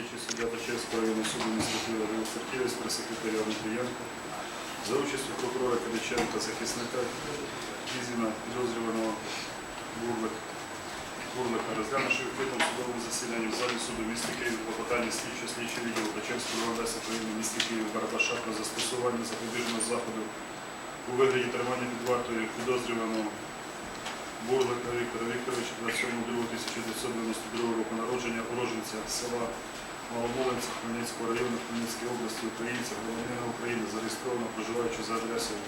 слідчий суддя Печерського районного суду міста Києва Сергійович, прес-секретаря Дмитрієнко, за участю прокурора Кириченка, захисника Кізіна, підозрюваного Бурлик, Бурлика, розглянувши відкритому судовому засіданні в залі суду міста Києва по питанні слідчого слідчого відділу Печерського РОВС України в місті Києва Барабаша про застосування запобіжного заходу у вигляді тримання під вартою підозрюваного Бурлика Віктора Вікторовича 27.02.1992 року народження, уроженця села Маломолинця Хмельницького району Хмельницької області, українця, громадянина України, зареєстровано проживаючи за адресою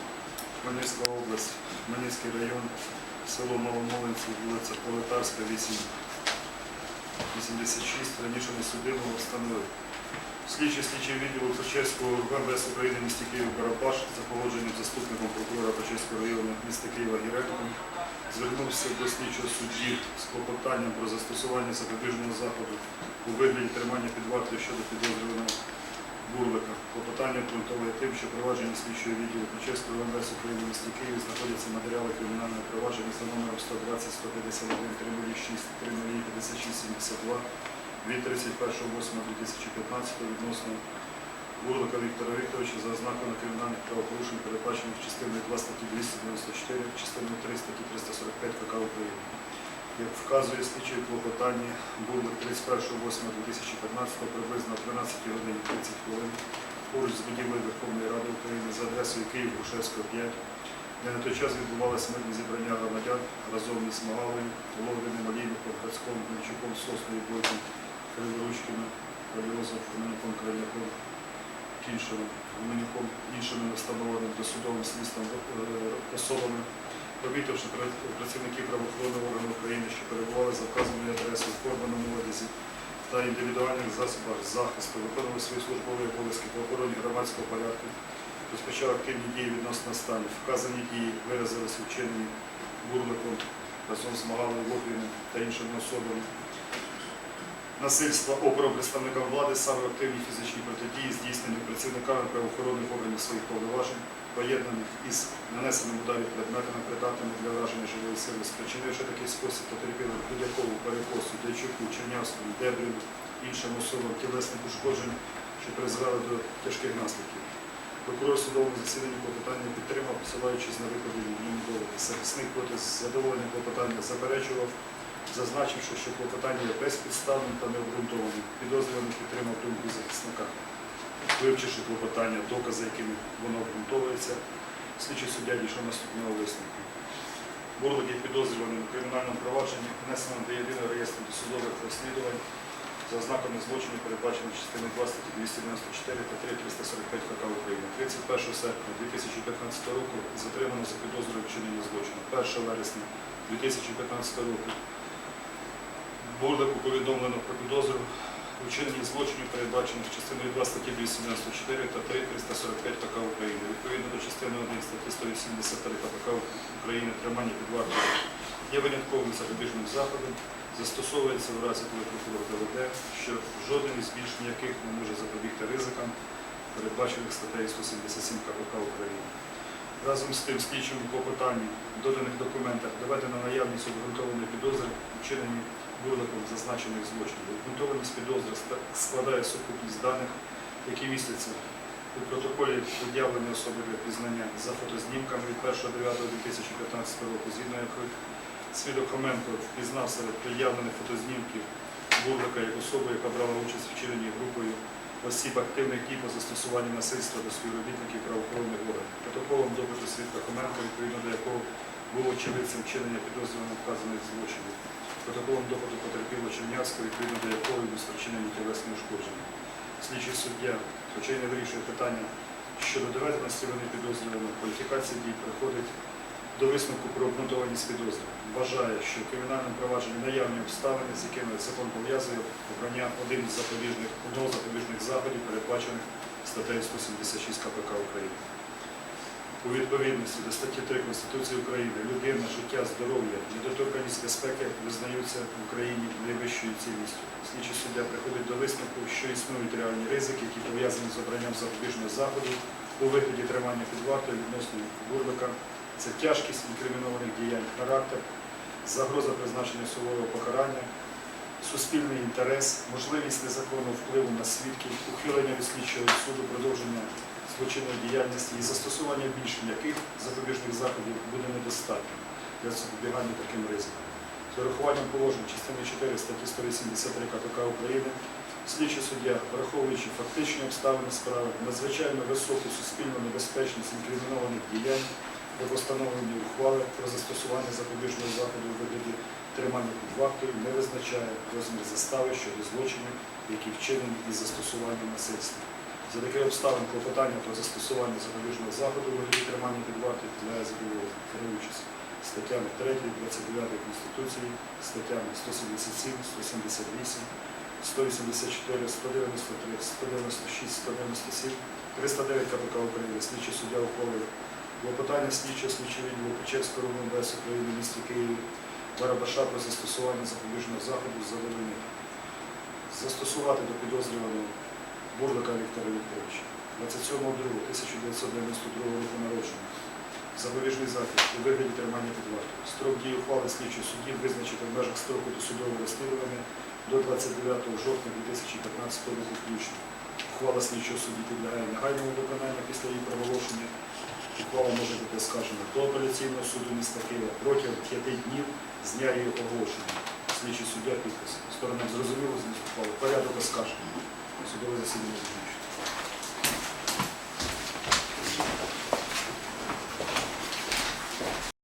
Хмельницька область, Хмельницький район, село Маломолинці, вулиця Пролетарська, 8, 86, раніше не судимого встановив. Слідчий слідчий відділу Печерського ВМВС України в місті Київ Карапаш за погодженням заступником прокурора Печерського району міста Києва Гіреком звернувся до слідчого судді з клопотанням про застосування запобіжного заходу у вигляді тримання під вартою щодо підозрюваного Бурлика. Клопотання обґрунтовує тим, що провадження слідчого відділу Печерського ВМВС України в місті Києві знаходяться матеріали кримінального провадження за номером 120 151 306 356 72 від 31.08.2015 відносно Бурлика Віктора Вікторовича за ознаками кримінальних правопорушень, передбачених частиною 2 статті 294, частиною 3 статті 345 КК України. Як вказує слідчі клопотання, Бурлик 31.08.2015 приблизно о 13 годині 30 хвилин поруч з будівлею Верховної Ради України за адресою Київ Грушевського 5, де на той час відбувалося мирне зібрання громадян разом із Магалою, Ловриним, Олійником, Грацьком, Гончуком, Сосною, Бойком, Криворучками, Каліозом, Фоменюком, Крайняком, Кіншевим, Гуменюком, іншими встановленими досудовим слідством е, особами, помітивши пра- працівників правоохоронного органу України, що перебували за вказаною адресою в форманому одязі та індивідуальних засобах захисту, виконували свої службові обов'язки по охороні громадського порядку, розпочав активні дії відносно станів. Вказані дії виразилися у вчиненні бурликом разом з Магалою Логвіним та іншими особами насильства опору представникам влади, саме в активній фізичній протидії, здійснені працівниками правоохоронних органів своїх повноважень, поєднаних із нанесенням ударів предметами, придатними для враження живої сили, спричинивши такий спосіб потерпілим будь-якому перекосу, Дячуку, Чернявському, Дебрину, іншим особам тілесних ушкоджень, що призвели до тяжких наслідків. Прокурор судовому засіданні клопотання підтримав, посилаючись на викладені доводи. Захисник проти задоволення клопотання заперечував, зазначивши, що клопотання є безпідставним та необґрунтованим. Підозрюваний підтримав думку захисника. Вивчивши клопотання, докази, якими воно обґрунтовується, слідчий суддя дійшов наступного висновку. Є підозрюваним у кримінальному провадженні, внесено до єдиного реєстру досудових розслідувань за ознаками злочинів, передбачених частиною 2 статті 294 та 3 345 КК України. 31 серпня 2015 року затримано за підозрою вчинення злочину. 1 вересня 2015 року Бурлику повідомлено про підозру у вчиненні злочинів, передбачених частиною 2 статті 294 та 3 345 КК України. Відповідно до частини 1 статті 183 КПК України тримання під вартою є винятковим запобіжним заходом, застосовується в разі, коли прокурор доведе, що жоден із більш ніяких не може запобігти ризикам, передбачених статтею 177 КПК України. Разом з тим слідчому клопотанні в доданих документах доведено наявність обґрунтованої підозри у вчиненні зазначених злочинів. Обґрунтованість підозри складає сукупність даних, які містяться у протоколі пред'явлення особи для пізнання за фотознімками від 1.9.2015 року, згідно яких свідок Хоменко впізнав серед пред'явлених фотознімків Бурлика як особу, яка брала участь в вчиненні групою осіб активних дій по застосуванню насильства до співробітників правоохоронних органів. Протоколом допиту свідка Хоменка, відповідно до якого був очевидцем вчинення підозрюваного вказаних злочинів. Протоколом допиту потерпіло Чернявського, відповідно до якого йому спричинені тілесні ушкодження. Слідчий суддя, хоча й не вирішує питання щодо доведеності вини підозрюваного, кваліфікації дій приходить до висновку про обґрунтованість підозри. Вважає, що в кримінальному провадженні наявні обставини, з якими закон пов'язує обрання один з запобіжних одного з запобіжних заходів, передбачених статтею 176 КПК України. У відповідності до статті 3 Конституції України людина, життя, здоров'я, недоторканість безпеки визнаються в Україні найвищою цінністю. Слідчий суддя приходить до висновку, що існують реальні ризики, які пов'язані з обранням запобіжного заходу у вигляді тримання під вартою відносно бурлика. Це тяжкість інкримінованих діянь, характер, загроза призначення суворого покарання, суспільний інтерес, можливість незаконного впливу на свідків, ухилення від слідчого суду, продовження злочинної діяльності і застосування більш м'яких запобіжних заходів буде недостатньо для запобігання таким ризикам. З урахуванням положень частини 4 статті 183 КПК України слідчий суддя, враховуючи фактичні обставини справи, надзвичайно високу суспільну небезпечність інкримінованих діянь до постановлення ухвали про застосування запобіжного заходу у вигляді тримання під вартою не визначає розмір застави щодо злочинів, які вчинені із застосуванням насильства. За таких обставин клопотання про застосування запобіжного заходу у вигляді тримання під вартою підлягає задоволенню, керуючись статтями 3, 29 Конституції, статтями 177, 178, 184, 193, 196, 197, 309 КПК України, слідчий суддя ухвалив клопотання слідчого слідчого відділу Печерського РУВ МВС України в місті Києві Барабаша про застосування запобіжного заходу з задовольнення. Застосувати до підозрюваного Бурлика Віктора Вікторовича, 27.02.1992 року народження. Запобіжний захід у вигляді тримання під вартою. Строк дії ухвали слідчого судді визначити в межах строку досудового розслідування до 29 жовтня 2015 року включно. Ухвала слідчого судді підлягає негайному виконанню після її проголошення. Ухвала може бути скажена до апеляційного суду міста Києва протягом 5 днів з дня її оголошення. Слідчий суддя підпис. Сторонам зрозуміло з ухвали. Порядок оскарження. Судове засідання закінчено.